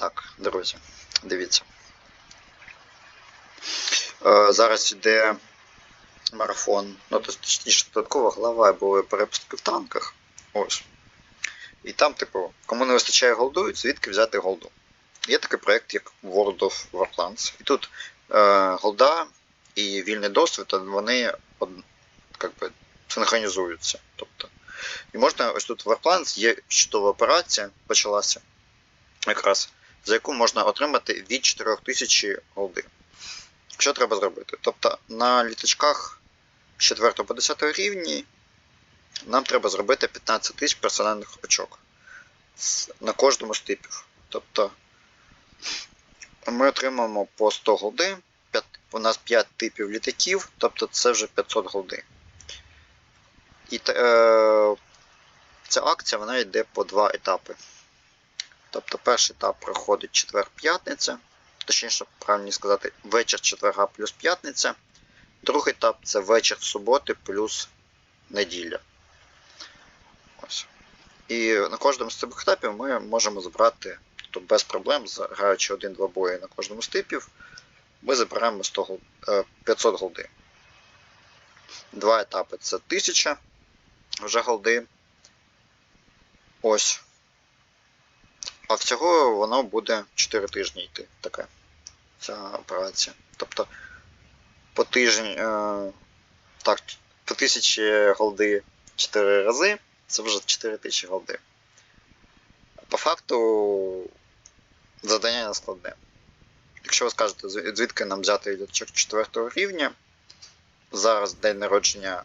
Так, друзі, дивіться. Е, зараз йде марафон, ну то точніше додаткова глава, були перепустки в танках. Ось. І там, типу, кому не вистачає голду, звідки взяти голду. Є такий проєкт, як World of Warplanes. І тут е, голда і вільний досвід, вони как би, синхронізуються. Тобто, і можна ось тут в Warplanes є чудова операція, почалася якраз, за яку можна отримати від 4000 голди. Що треба зробити? Тобто на літачках з 4 по 10 рівні нам треба зробити 15 тисяч персональних очок на кожному з типів. Тобто ми отримаємо по 100 голди, 5, у нас 5 типів літаків, тобто це вже 500 голди. І е, ця акція вона йде по два етапи. Тобто перший етап проходить четвер-п'ятниця, точніше, правильно сказати, вечір четверга плюс п'ятниця. Другий етап це вечір суботи плюс неділя. Ось. І на кожному з цих етапів ми можемо забрати тобто без проблем, граючи один-два бої на кожному з типів, ми забираємо 100, е, 500 голди. Два етапи це 1000 вже голди. Ось. А всього воно буде 4 тижні йти таке. Ця операція. Тобто по тиждень. Е, так, по 1000 голди 4 рази, це вже 4000 голди. По факту завдання не складне. Якщо ви скажете, звідки нам взяти літачок 4 рівня, зараз день народження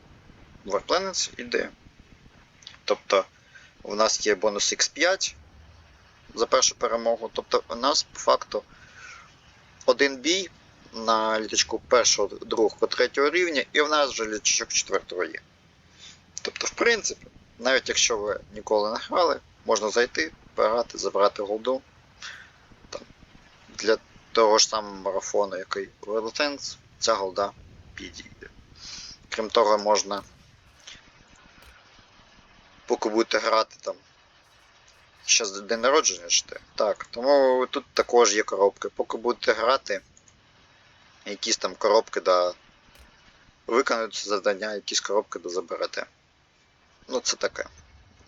Warplanets іде. Тобто у нас є бонус X5 за першу перемогу. Тобто у нас по факту один бій на літачку першого, другого, третього рівня, і в нас вже літачок четвертого є. Тобто, в принципі, навіть якщо ви ніколи не грали, можна зайти, пограти, забрати голду. Там, для того ж самого марафону, який Tanks, ця голда підійде. Крім того, можна, поки будете грати там. Ще з день народження жде. Так, тому тут також є коробки. Поки будете грати, якісь там коробки да виконують завдання, якісь коробки да заберете. Ну, це таке.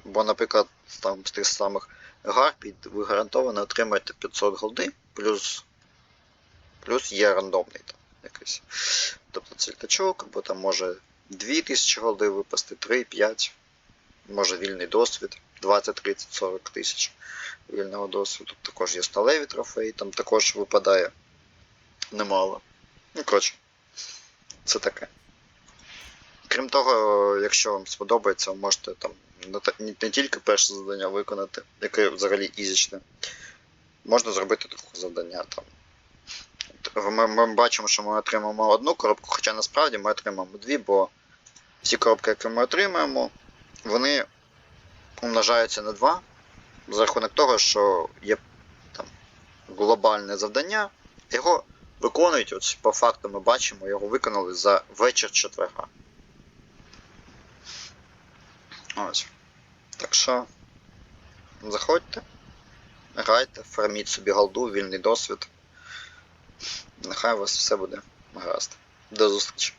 Бо, наприклад, там з тих самих гарпій ви гарантовано отримаєте 500 голди, плюс, плюс є рандомний там якийсь. Тобто це літачок, або там може 2000 голди випасти, 3, 5, може вільний досвід, 20, 30, 40 тисяч вільного досвіду. Також є сталеві трофеї, там також випадає немало. Ну, коротше, це таке. Крім того, якщо вам сподобається, ви можете там не, тільки перше завдання виконати, яке взагалі ізічне. Можна зробити друге завдання там. Ми, ми бачимо, що ми отримаємо одну коробку, хоча насправді ми отримаємо дві, бо всі коробки, які ми отримаємо, вони умножаються на два за рахунок того, що є там глобальне завдання, його виконують, от по факту ми бачимо, його виконали за вечір четверга. Ось. Так що заходьте, грайте, фарміть собі голду, вільний досвід. Нехай у вас все буде гаразд. До зустрічі.